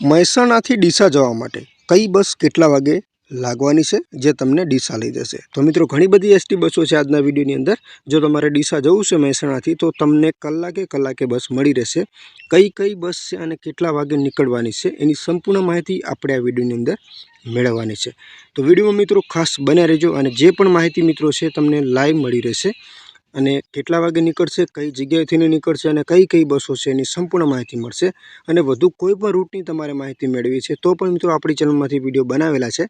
મહેસાણાથી ડીસા જવા માટે કઈ બસ કેટલા વાગે લાગવાની છે જે તમને ડીસા લઈ જશે? તો મિત્રો, ઘણી બધી એસટી બસો છે આજના વિડીયોની અંદર. જો તમારે ડીસા જવું છે મહેસાણાથી, તો તમને કલાકે કલાકે બસ મળી રહેશે. કઈ કઈ બસ છે અને કેટલા વાગે નીકળવાની છે, એની સંપૂર્ણ માહિતી આપણે આ વિડીયોની અંદર મેળવવાની છે. તો વિડીયોમાં મિત્રો ખાસ બન્યા રહેજો અને જે પણ માહિતી મિત્રો છે, તમને લાઈવ મળી રહેશે. અને કેટલા વાગે નીકળશે, કઈ જગ્યાએથી નીકળશે અને કઈ કઈ બસો છે એની સંપૂર્ણ માહિતી મળશે. અને વધુ કોઈ પણ રૂટની તમારે માહિતી મેળવી છે, તો પણ મિત્રો આપણી ચેનલમાંથી વીડિયો બનાવેલા છે.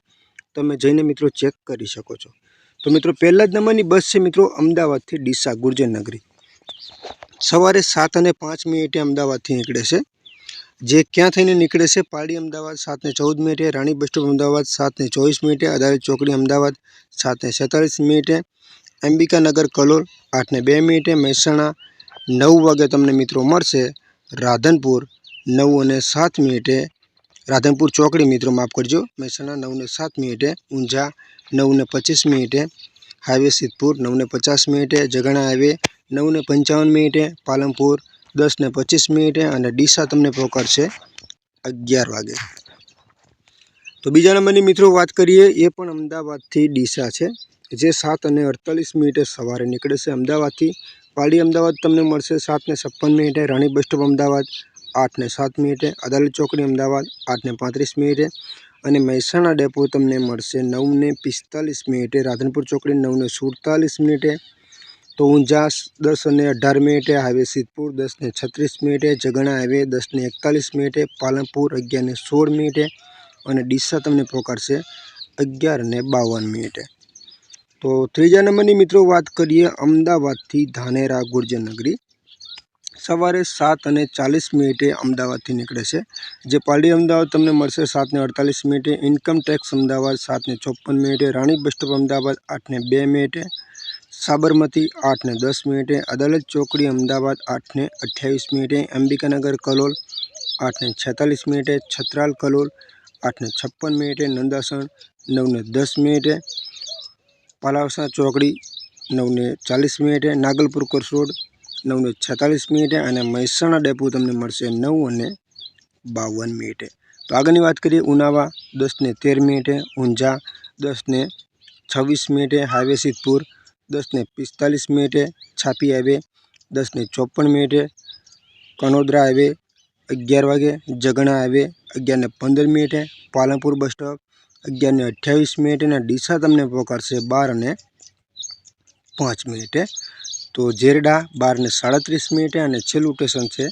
તમે જઈને મિત્રો ચેક કરી શકો છો. તો મિત્રો પહેલા જ નંબરની બસ છે મિત્રો અમદાવાદથી ડીસા ગુર્જરનગરી સવારે સાત અને પાંચ મિનિટે અમદાવાદથી નીકળે છે. જે ક્યાં થઈને નીકળે છે પાળી અમદાવાદ સાતને ચૌદ મિનિટે, રાણી બસ સ્ટોપ અમદાવાદ સાતને ચોવીસ મિનિટે અદાલત ચોકડી અમદાવાદ સાતને છેતાલીસ મિનિટે અંબિકાનગર કલોલ, આઠને બે મિનિટે મહેસાણા, નવ વાગે તમને મિત્રો મળશે રાધનપુર નવ અને સાત મિનિટે, રાધનપુર ચોકડી મિત્રો માફ કરજો, મહેસાણા નવને સાત મિનિટે, ઊંઝા નવને પચીસ મિનિટે, હાઈવે સિદ્ધપુર નવને પચાસ મિનિટે, જગણા હાઈવે નવને પંચાવન મિનિટે, પાલનપુર દસને પચીસ મિનિટે અને ડીસા તમને પહોંચાડશે અગિયાર વાગે. તો બીજા નંબરની મિત્રો વાત કરીએ, એ પણ અમદાવાદથી ડીસા છે. જે સાત અને અડતાલીસ મિનિટે સવારે નીકળે છે. અમદાવાદથી પાડી અમદાવાદ તમને મળશે સાતને છપ્પન મિનિટે, રાણી બસ સ્ટોપ અમદાવાદ આઠને સાત મિનિટે, અદાલત ચોકડી અમદાવાદ આઠને પાંત્રીસ મિનિટે અને મહેસાણા ડેપો તમને મળશે નવને પિસ્તાલીસ મિનિટે, રાધનપુર ચોકડી નવને સુડતાલીસ મિનિટે, તો ઊંઝા દસ અને અઢાર મિનિટે, હાઈવે સિદ્ધપુર દસને છત્રીસ મિનિટે, જગણા હાઈવે દસને એકતાલીસ મિનિટે, પાલનપુર અગિયારને સોળ મિનિટે અને ડીસા તમને પોકારશે અગિયાર ને બાવન મિનિટે. તો ત્રીજા નંબરની મિત્રો વાત કરીએ અમદાવાદથી ધાનેરા ગુર્જરનગરી સવારે સાત અને ચાલીસ મિનિટે અમદાવાદથી નીકળે છે. જે પાલડી અમદાવાદ તમને મળશે સાતને અડતાલીસ મિનિટે ઇન્કમ ટેક્સ અમદાવાદ સાતને ચોપન મિનિટે, રાણી બસ સ્ટોપ અમદાવાદ આઠને બે મિનિટે, સાબરમતી આઠને દસ મિનિટે, અદાલત ચોકડી અમદાવાદ આઠને અઠ્યાવીસ મિનિટે અંબિકાનગર કલોલ આઠને છેતાલીસ મિનિટે, છત્રાલ કલોલ આઠને છપ્પન મિનિટે, નંદાસણ નવને દસ મિનિટે પાલાવસા ચોકડી, નવને ચાલીસ મિનિટે નાગલપુર કોર્સ રોડ, નવને છેતાલીસ મિનિટે અને મહેસાણા ડેપો તમને મળશે નવ અને બાવન મિનિટે. તો આગળની વાત કરીએ ઉનાવા, દસને તેર મિનિટે ઊંઝા, દસને છવ્વીસ મિનિટે હાઈવે સિદ્ધપુર, દસને પિસ્તાલીસ મિનિટે છાપી હાઈવે, દસને ચોપન મિનિટે કનોદરા હાઈવે, અગિયાર વાગે જગણા હાઈવે, અગિયારને પંદર મિનિટે પાલનપુર બસ સ્ટોપ અગિયારને અઠ્યાવીસ મિનિટે અને ડીસા તમને પોકારશે બાર અને પાંચ મિનિટે. તો જેરડા બારને સાડત્રીસ મિનિટે અને છેલ્લું સ્ટેશન છે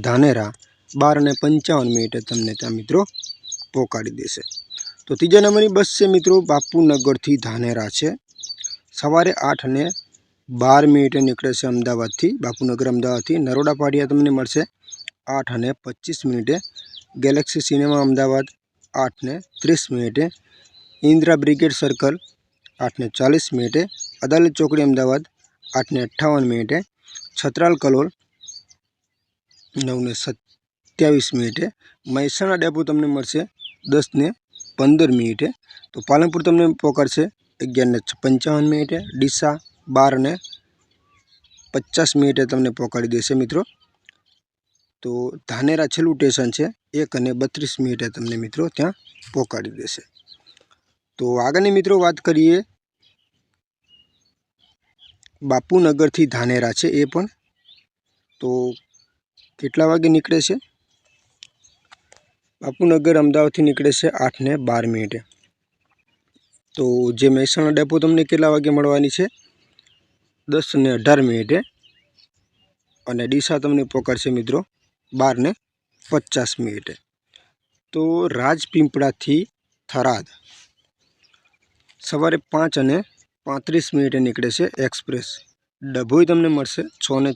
ધાનેરા બાર અને પંચાવન મિનિટે તમને ત્યાં મિત્રો પોકાડી દેશે. તો ત્રીજા નંબરની બસ છે મિત્રો બાપુનગરથી ધાનેરા છે. સવારે આઠ અને બાર મિનિટે નીકળે છે અમદાવાદથી, બાપુનગર અમદાવાદથી. નરોડા પાટિયા તમને મળશે આઠ અને પચીસ મિનિટે. ગેલેક્સી સિનેમા અમદાવાદ આઠને ત્રીસ મિનિટે ઇન્દિરા બ્રિગેડ સર્કલ આઠને ચાલીસ મિનિટે અદાલત ચોકડી અમદાવાદ આઠને અઠ્ઠાવન મિનિટે છત્રાલ કલોલ નવને સત્યાવીસ મિનિટે મહેસાણા ડેપો તમને મળશે દસને પંદર મિનિટે. તો પાલનપુર તમને પહોંચાડશે અગિયારને પંચાવન મિનિટે, ડીસા બારને પચાસ મિનિટે તમને પહોંચાડી દેશે મિત્રો. તો ધાનેરા છેલ્લું સ્ટેશન છે. એક અને બત્રીસ મિનિટે તમને મિત્રો ત્યાં પહોંચાડી દેશે. તો આગળની મિત્રો વાત કરીએ બાપુનગરથી ધાનેરા છે એ પણ. તો કેટલા વાગે નીકળે છે? બાપુનગર અમદાવાદથી નીકળે છે આઠ ને બાર મિનિટે. તો જે મહેસાણા ડેપો તમને કેટલા વાગે મળવાની છે? દસ ને અઢાર મિનિટે. અને ડીસા તમને પકડશે મિત્રો. બાર ને પચાસ મિનિટે તો રાજપીપળાથી થરાદ સવારે પાંચ અને પાંત્રીસ મિનિટે નીકળે છે એક્સપ્રેસ ડભોઈ તમને મળશે છ ને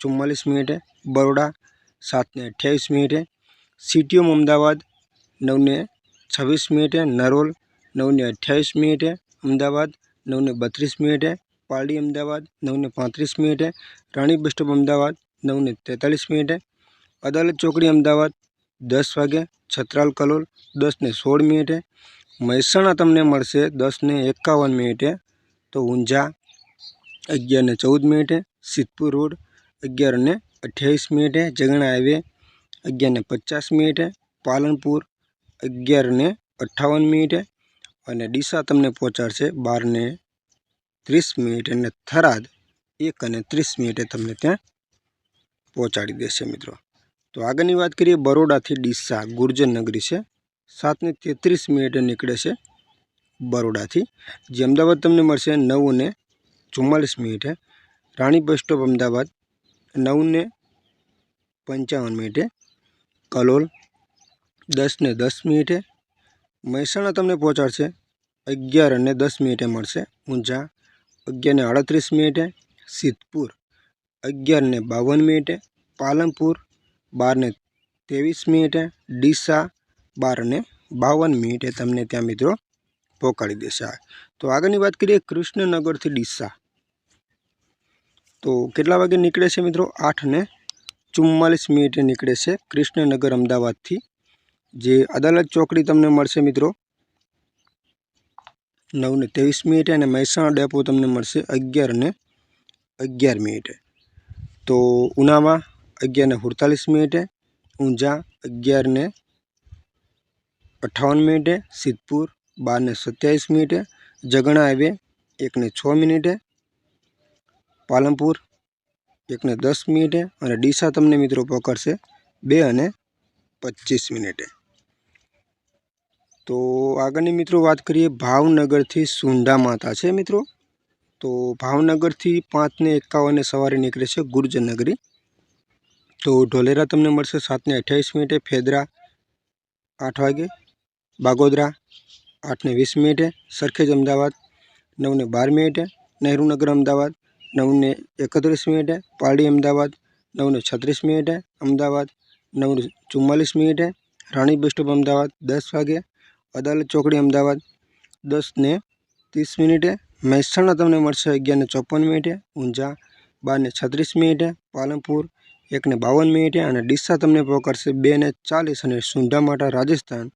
ચુમ્માલીસ મિનિટે બરોડા સાતને અઠ્યાવીસ મિનિટે સીટીઓમ અમદાવાદ નવને છવ્વીસ મિનિટે નરોલ નવને અઠ્યાવીસ મિનિટે અમદાવાદ નવને બત્રીસ મિનિટે પારડી અમદાવાદ નવને પાંત્રીસ મિનિટે રાણી બસ સ્ટોપ અમદાવાદ નવને તેતાલીસ મિનિટે અદાલત ચોકડી અમદાવાદ, દસ વાગે છત્રાલ કલોલ, દસને સોળ મિનિટે. મહેસાણા તમને મળશે દસને એકાવન મિનિટે. તો ઊંઝા અગિયારને ચૌદ મિનિટે. સિદ્ધપુર રોડ અગિયાર ને અઠ્યાવીસ મિનિટે. જગણા હાઈવે અગિયારને પચાસ મિનિટે. પાલનપુર અગિયાર ને અઠ્ઠાવન મિનિટે. અને ડીસા તમને પહોંચાડશે બાર ને ત્રીસ મિનિટે અને થરાદ એક અને ત્રીસ મિનિટે તમને ત્યાં પહોંચાડી દેશે મિત્રો. તો આગળની વાત કરીએ, બરોડાથી ડીસા ગુર્જર નગરી છે. સાતને તેત્રીસ મિનિટે નીકળે છે બરોડાથી. જે અમદાવાદ તમને મળશે નવ ને ચુમ્માલીસ મિનિટે. રાણી બસ સ્ટોપ અમદાવાદ નવ ને પંચાવન મિનિટે. કલોલ દસ ને દસ મિનિટે. મહેસાણા તમને પહોંચાડશે અગિયાર અને દસ મિનિટે મળશે. ઊંઝા અગિયાર ને આડત્રીસ મિનિટે. સિદ્ધપુર અગિયાર ને બાવન મિનિટે. પાલનપુર બાર ને ત્રેવીસ મિનિટે, ડીસા બારને બાવન મિનિટે તમને ત્યાં મિત્રો પહોંચાડી દેશે તો આગળની વાત કરીએ કૃષ્ણનગરથી ડીસા. તો કેટલા વાગે નીકળે છે મિત્રો? આઠ ને ચુમ્માલીસ મિનિટે નીકળે છે કૃષ્ણનગર અમદાવાદથી. જે અદાલત ચોકડી તમને મળશે મિત્રો. નવ ને ત્રેવીસ મિનિટે અને મહેસાણા ડેપો તમને મળશે અગિયાર ને અગિયાર મિનિટે. તો ઉનામાં અગિયાર ને સુડતાલીસ મિનિટે, ઊંઝા અગિયાર ને અઠ્ઠાવન મિનિટે, સિદ્ધપુર બાર ને સત્યાવીસ મિનિટે, જગણા હાઈવે એક ને છ મિનિટે, પાલનપુર એક ને દસ મિનિટે અને ડીસા તમને મિત્રો પકડશે બે અને પચીસ મિનિટે. તો આગળની મિત્રો વાત કરીએ ભાવનગરથી સુંઢા માતા છે મિત્રો. તો ભાવનગરથી પાંચને એકાવને સવારે નીકળે છે ગુર્જર નગરી. તો ઢોલેરા તમને મળશે સાતને અઠ્યાવીસ મિનિટે ફેદરા આઠ વાગે બાગોદરા આઠને વીસ મિનિટે સરખેજ અમદાવાદ નવને બાર મિનિટે નહેરુનગર અમદાવાદ નવને એકત્રીસ મિનિટે પારડી અમદાવાદ નવને છત્રીસ મિનિટે અમદાવાદ નવને ચુમ્માલીસ મિનિટે રાણી બસ સ્ટોપ અમદાવાદ દસ વાગે અદાલત ચોકડી અમદાવાદ દસ ને ત્રીસ મિનિટે મહેસાણા તમને મળશે અગિયારને ચોપન મિનિટે ઊંઝા બારને છત્રીસ મિનિટે પાલનપુર એકને બાવન મિનિટે અને ડીસા તમને પહોંચાડશે બે ને ચાલીસ અને સુંઢામાટા રાજસ્થાન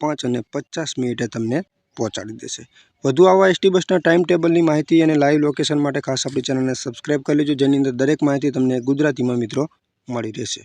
પાંચ અને પચાસ મિનિટે તમને પહોંચાડી દેશે. વધુ આવા એસટી બસના ટાઈમ ટેબલની માહિતી અને લાઈવ લોકેશન માટે ખાસ આપણી ચેનલને સબસ્ક્રાઈબ કરી લેજો, જેની અંદર દરેક માહિતી તમને ગુજરાતીમાં મિત્રો મળી રહેશે.